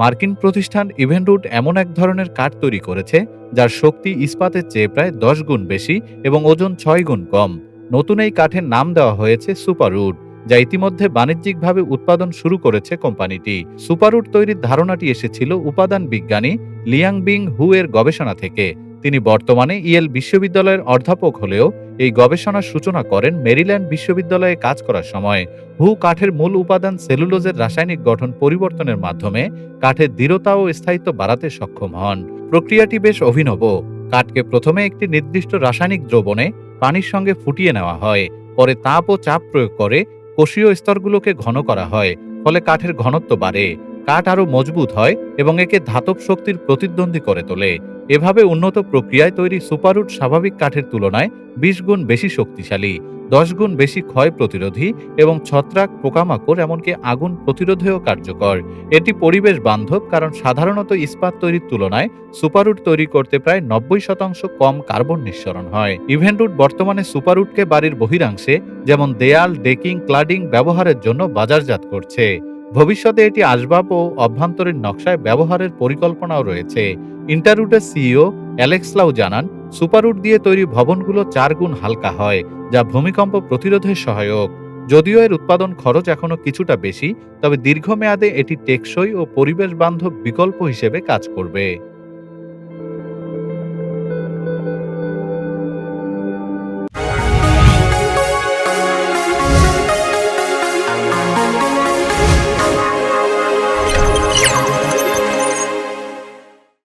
মার্কিন প্রতিষ্ঠান ইভেনরুট এমন এক ধরনের কাঠ তৈরি করেছে, যার শক্তি ইস্পাতের চেয়ে প্রায় দশ গুণ বেশি এবং ওজন ছয় গুণ কম। নতুন এই কাঠের নাম দেওয়া হয়েছে সুপারউড, যা ইতিমধ্যে বাণিজ্যিকভাবে উৎপাদন শুরু করেছে কোম্পানিটি। সুপারউড তৈরির ধারণাটি এসেছিল উপাদান বিজ্ঞানী লিয়াং বিং হু এর গবেষণা থেকে। তিনি বর্তমানে ইয়েল বিশ্ববিদ্যালয়ের অধ্যাপক হলেও এই গবেষণার সূচনা করেন মেরিল্যান্ড বিশ্ববিদ্যালয়ে কাজ করার সময়। হু কাঠের মূল উপাদান সেলুলোজের রাসায়নিক গঠন পরিবর্তনের মাধ্যমে কাঠের দৃঢ়তা ও স্থায়িত্ব বাড়াতে সক্ষম হন। প্রক্রিয়াটি বেশ অভিনব। কাঠকে প্রথমে একটি নির্দিষ্ট রাসায়নিক দ্রবণে পানির সঙ্গে ফুটিয়ে নেওয়া হয়। পরে তাপ ও চাপ প্রয়োগ করে কোষীয় স্তরগুলোকে ঘন করা হয়, ফলে কাঠের ঘনত্ব বাড়ে। কাঠ আরও মজবুত হয় এবং একে ধাতব শক্তির প্রতিদ্বন্দ্বী করে তোলে। এভাবে উন্নত প্রক্রিয়ায় তৈরি সুপারউড স্বাভাবিক কাঠের তুলনায় বিশ গুণ বেশি শক্তিশালী, দশ গুণ বেশি ক্ষয় প্রতিরোধী এবং ছত্রাক পোকামাকড় এমনকি আগুন প্রতিরোধেও কার্যকর। এটি পরিবেশ বান্ধব কারণ সাধারণত ইস্পাত তৈরির তুলনায় সুপারউড তৈরি করতে প্রায় নব্বই শতাংশ কম কার্বন নিঃসরণ হয়। ইভেন্টউড বর্তমানে সুপারউডকে বাড়ির বহিরাংশে, যেমন দেয়াল, ডেকিং, ক্লাডিং ব্যবহারের জন্য বাজারজাত করছে। ভবিষ্যতে এটি আসবাব ও অভ্যন্তরীণ নকশায় ব্যবহারের পরিকল্পনাও রয়েছে। ইন্টারউডের সিইও অ্যালেক্স লাউ জানান সুপারউড দিয়ে তৈরি ভবনগুলো চার গুণ হালকা হয়, যা ভূমিকম্প প্রতিরোধের সহায়ক। যদিও এর উৎপাদন খরচ এখনও কিছুটা বেশি, তবে দীর্ঘমেয়াদে এটি টেকসই ও পরিবেশ বান্ধব বিকল্প হিসেবে কাজ করবে।